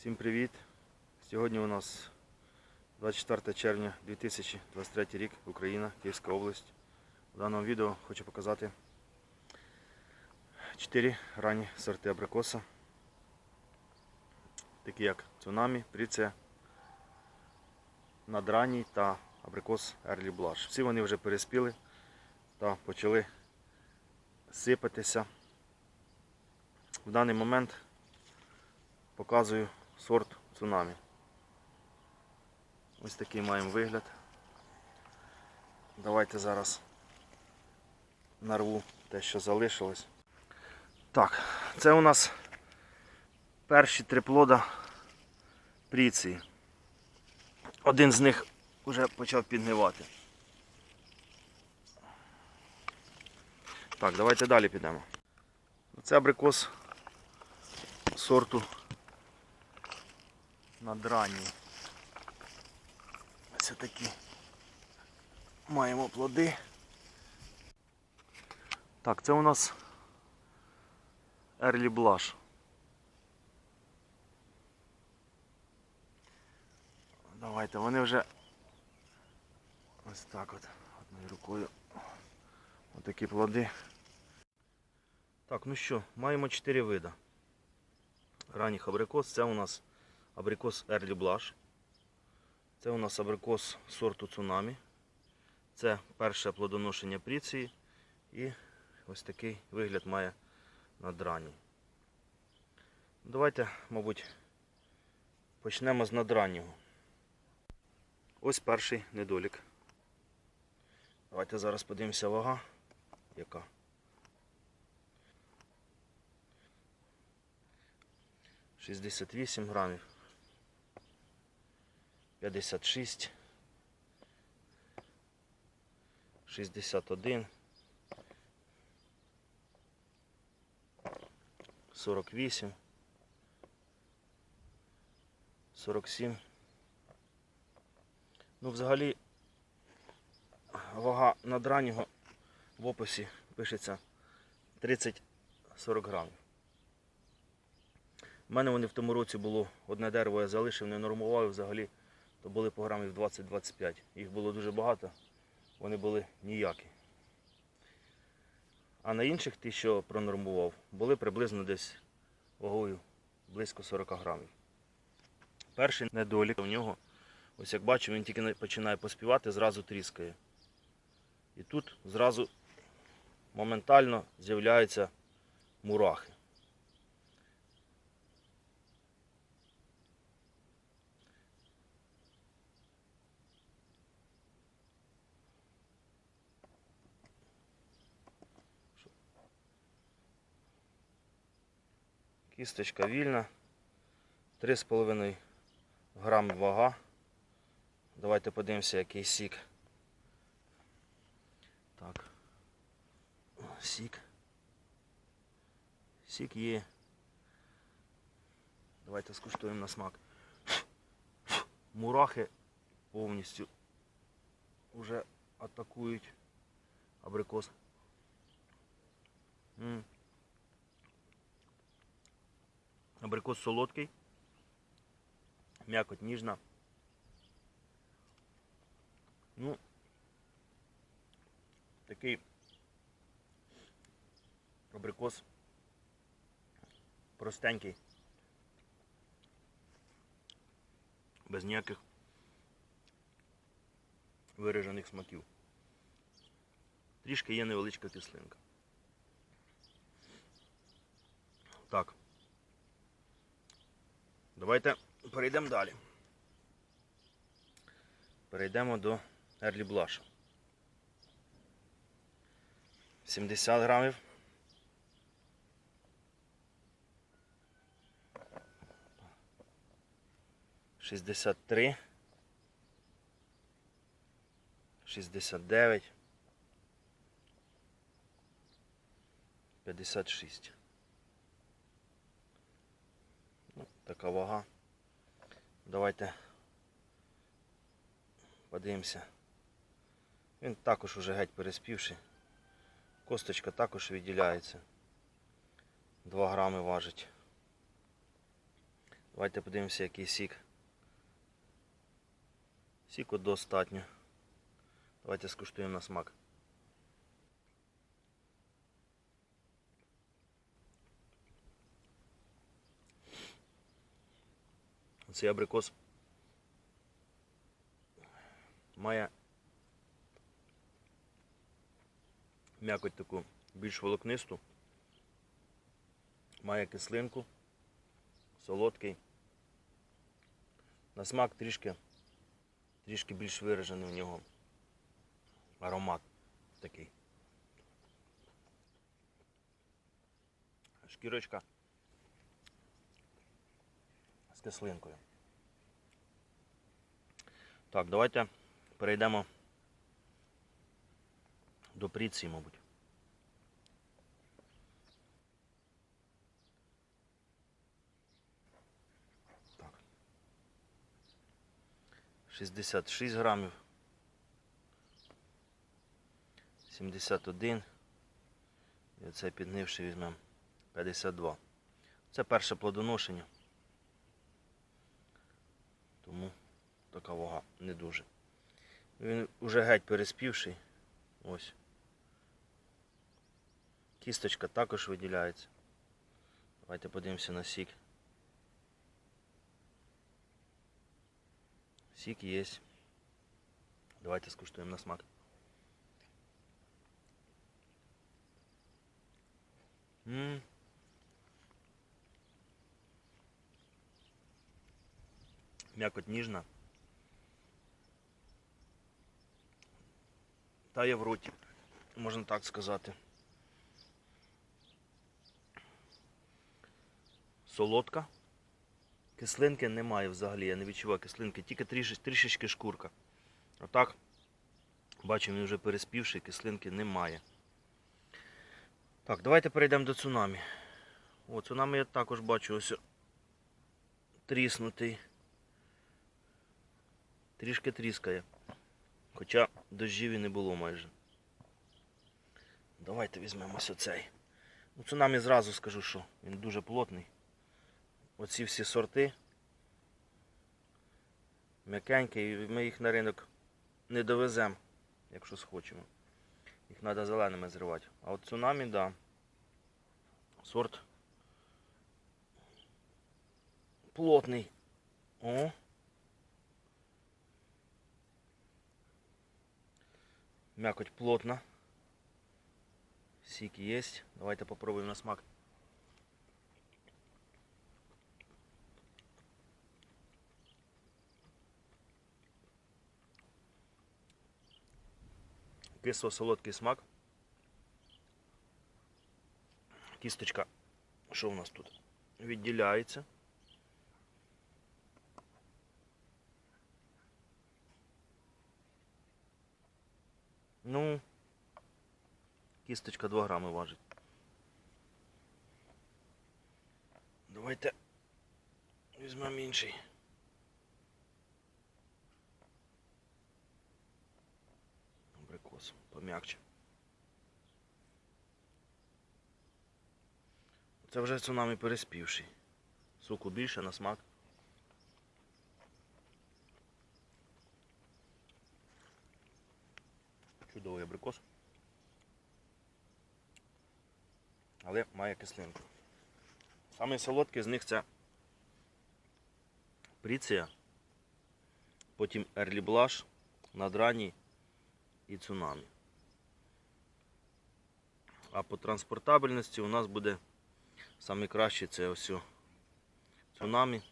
Всім привіт! Сьогодні у нас 24 червня 2023 рік, Україна, Київська область. У даному відео хочу показати 4 ранні сорти абрикоса, такі як Цунамі, Пріція, Надранній та абрикос Early Blush. Всі вони вже переспіли та почали сипатися. В даний момент показую сорт цунамі. Ось такий маємо вигляд. Давайте зараз нарву те, що залишилось. Так, це у нас перші три плода пріції. Один з них вже почав підгнивати. Так, давайте далі підемо. Це абрикос сорту надранні. Ось такі маємо плоди. Так, це у нас Early Blush. Давайте, вони вже ось так от, одною рукою. Отакі плоди. Так, ну що, маємо 4 вида. Ранніх абрикос. Це у нас абрикос Early Blush. Це у нас абрикос сорту Цунамі. Це перше плодоношення пріції. І ось такий вигляд має надранній. Давайте, мабуть, почнемо з надраннього. Ось перший недолік. Давайте зараз подивимося вага, яка. Шістдесят вісім грамів. 56, 61, 48, 47. Ну, взагалі, вага надраннього в описі пишеться 30-40 грамів. У мене вони в тому році було одне дерево, я залишив, не нормував взагалі то були по грамів 20-25. Їх було дуже багато, вони були ніякі. А на інших, ті, що пронормував, були приблизно десь вагою близько 40 грамів. Перший недолік у нього, ось як бачу, він тільки починає поспівати, зразу тріскає. І тут зразу моментально з'являються мурахи. Кісточка вільна. 3,5 грам вага. Давайте подивимося, який сік. Так. Сік. Сік є. Давайте скуштуємо на смак. Мурахи повністю вже атакують абрикос. Абрикос солодкий, м'якоть ніжна. Ну, такий абрикос простенький, без ніяких виражених смаків. Трішки є невеличка кислинка. Так. Давайте перейдемо далі. Перейдемо до Early Blush. 70 грамів. Шістдесят три. Шістдесят дев'ять. П'ятдесят шість. Ну, така вага. Давайте подивимося. Він також уже геть переспівший. Косточка також відділяється. 2 грами важить. Давайте подивимося, який сік. Сіку достатньо. Давайте скуштуємо на смак. Цей абрикос має м'якоть таку більш волокнисту, має кислинку, солодкий. На смак трішки, трішки більш виражений в нього аромат такий. Шкірочка з кислинкою. Так, давайте перейдемо до пріції, мабуть. Так. 66 грамів. 71. І оце піднивши візьмемо 52. Це перше плодоношення. Тому така вага не дуже. Він уже геть переспівший. Ось. Кісточка також виділяється. Давайте подивимося на сік. Сік є. Давайте скуштуємо на смак. М. М'якоть ніжна. Тає в роті, можна так сказати. Солодка. Кислинки немає взагалі, я не відчуваю кислинки, тільки трішечки, трішечки шкурка. Отак, бачимо, він вже переспівший, кислинки немає. Так, давайте перейдемо до цунамі. О, цунамі я також бачу ось тріснутий. Трішки тріскає. Хоча дощів і не було майже. Давайте візьмемо ось оцей. Ну, цунамі зразу скажу, що він дуже плотний. Оці всі сорти. М'якенькі, і ми їх на ринок не довеземо, якщо схочемо. Їх треба зеленими зривати. А от цунамі, так. Да. Сорт плотний. О. Мякоть плотна. Сік є. Давайте попробуємо на смак. Кисло-солодкий смак. Кісточка, що у нас тут? Відділяється. Ну, кісточка 2 грами важить. Давайте візьмемо інший. Абрикос пом'якче. Це вже цунамі переспівший. Соку більше на смак. Чудовий абрикос. Але має кислинку. Самий солодкий з них це пріція, потім Ерлі Блаш, Надраній і цунамі. А по транспортабельності у нас буде Саме краще це ось цунамі.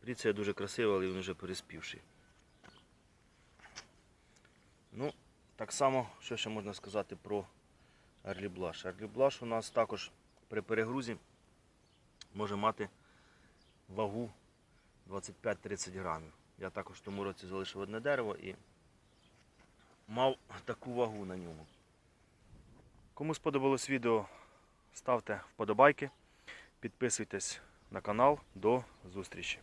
Пріція дуже красива, але він вже переспівший. Ну, так само, що ще можна сказати про Арлі Блаш. Арлі Блаш у нас також при перегрузі може мати вагу 25-30 грамів. Я також в тому році залишив одне дерево і мав таку вагу на ньому. Кому сподобалось відео, ставте вподобайки, підписуйтесь на канал. До зустрічі!